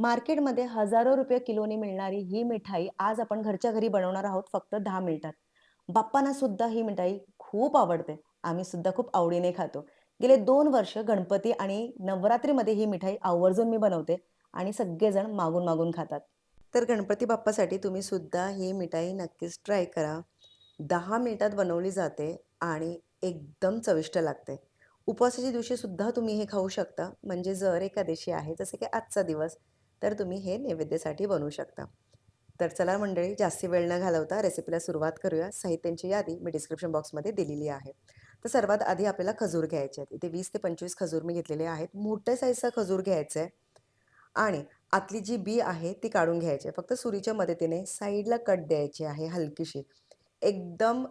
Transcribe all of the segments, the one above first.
मार्केटमध्ये हजारो रुपये किलोनी मिळणारी ही मिठाई आज आपण घरच्या घरी बनवणार आहोत फक्त दहा मिनिटात. बाप्पांना सुद्धा ही मिठाई खूप आवडते. आम्ही सुद्धा खूप आवडीने खातो. गेले दोन वर्ष गणपती आणि नवरात्रीमध्ये ही मिठाई आवर्जून मी बनवते आणि सगळेजण मागून मागून खातात. तर गणपती बाप्पासाठी तुम्ही सुद्धा ही मिठाई नक्कीच ट्राय करा. दहा मिनिटात बनवली जाते आणि एकदम चविष्ट लागते. उपवासाच्या दिवशी सुद्धा तुम्ही हे खाऊ शकता. म्हणजे जर एकादशी आहे, जसं की आजचा दिवस, तर तुम्ही हे नैवेद्यासाठी बनवू शकता. तर चला मंडळी, जास्ती वेळ न घालवता रेसिपीला सुरुवात करूया. साहित्यांची यादी मी डिस्क्रिप्शन बॉक्समध्ये दिलेली आहे. तर सर्वात आधी आपल्याला खजूर घ्यायचे आहेत. इथे वीस ते 25 खजूर मी घेतलेले आहेत. मोठ्या साईजचा खजूर घ्यायचा आहे आणि आतली जी बी आहे ती काढून घ्यायची आहे. फक्त सुरीच्या मदतीने साईडला कट द्यायची आहे हलकीशी. एकदम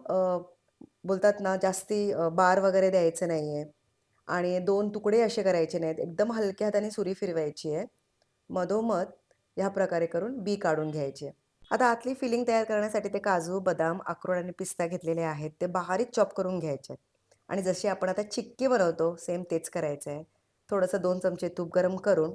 बोलतात ना जास्ती बार वगैरे द्यायचं नाही आहे आणि दोन तुकडे असे करायचे नाहीत. एकदम हलक्या हाताने सुरी फिरवायची आहे. मधोमध ह्या प्रकारे करून बी काढून घ्यायचे आता आतली फिलिंग तयार करण्यासाठी ते काजू, बदाम, अक्रोड आणि पिस्ता घेतलेले आहेत. ते बारीक चॉप करून घ्यायचे आहेत आणि जशी आपण आता चिक्की बनवतो सेम तेच करायचं आहे. थोडंसं दोन चमचे तूप गरम करून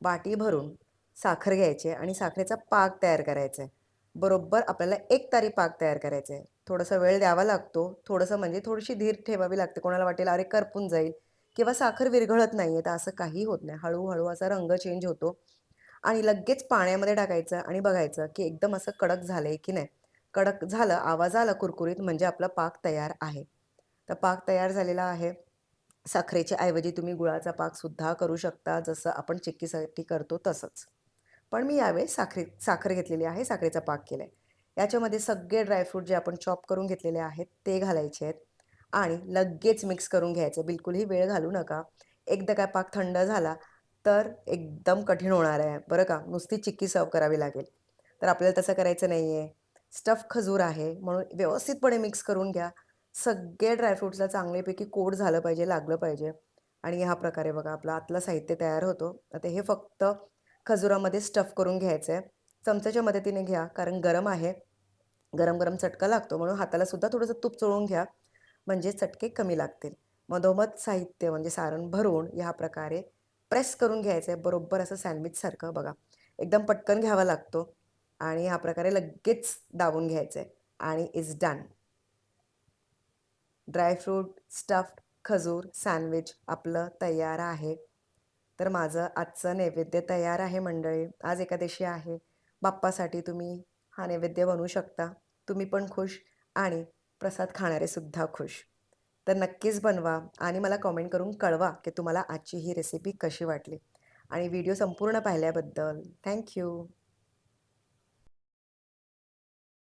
वाटी भरून साखर घ्यायची आहे आणि साखरेचा पाक तयार करायचा आहे. बरोबर आपल्याला एक तारी पाक तयार करायचा आहे. थोडासा वेळ द्यावा लागतो. थोडंसं म्हणजे थोडीशी धीर ठेवावी लागते. कोणाला वाटेल अरे करपून जाईल किंवा साखर विरघळत नाही आहे तर असं काही होत नाही. हळूहळू असा रंग चेंज होतो आणि लगेच पाण्यामध्ये टाकायचं आणि बघायचं, की एकदम असं कडक झालंय की नाही. कडक झालं, आवाज आला कुरकुरीत म्हणजे आपला पाक तयार आहे. तर पाक तयार झालेला आहे. साखरेच्या ऐवजी तुम्ही गुळाचा पाकसुद्धा करू शकता, जसं आपण चिक्कीसाठी करतो तसंच. पण मी यावेळेस साखरे साखर घेतलेली आहे, साखरेचा पाक केला आहे याच्यामध्ये सगळे ड्रायफ्रूट जे आपण चॉप करून घेतलेले आहेत, ते घालायचे आहेत आणि लगेच मिक्स करून घ्यायचं. बिलकुलही वेळ घालू नका. एकदा काय पाक थंड झाला, तर एकदम कठीण होणार आहे, बरं का. नुसती चिक्की सर्व करावी लागेल. तर आपल्याला तसं करायचं नाही आहे स्टफ खजूर आहे, म्हणून व्यवस्थितपणे मिक्स करून घ्या. सगळे ड्रायफ्रुट्सला चांगल्यापैकी कोट झालं पाहिजे, लागलं पाहिजे आणि ह्या प्रकारे बघा आपलं आतलं साहित्य तयार होतो आता हे फक्त खजुरामध्ये स्टफ करून घ्यायचं आहे. चमच्याच्या मदतीने घ्या, कारण गरम आहे. गरम-गरम चटका लागतो, म्हणून हाताला सुद्धा थोडंसं तूप चोळून घ्या, म्हणजे चटके कमी लागतील. मधोमध साहित्य म्हणजे सारण भरून ह्या प्रकारे प्रेस करून घ्यायचं आहे, बरोबर असं सँडविचसारखं बघा. एकदम पटकन घ्यावा लागतो आणि ह्या प्रकारे लगेच दाबून घ्यायचं आहे आणि is done. Dry fruit stuffed खजूर सँडविच आपलं तयार आहे. तर माझं आजचं नैवेद्य तयार आहे मंडळी. आज एकादशी आहे. बाप्पासाठी तुम्ही हा नैवेद्य बनवू शकता. तुम्ही पण खुश आणि प्रसाद खाणारे सुद्धा खुश. तर नक्कीच बनवा आणि मला कमेंट करून कळवा, की तुम्हाला आजची ही रेसिपी कशी वाटली. आणि व्हिडिओ संपूर्ण पाहिल्याबद्दल थँक्यू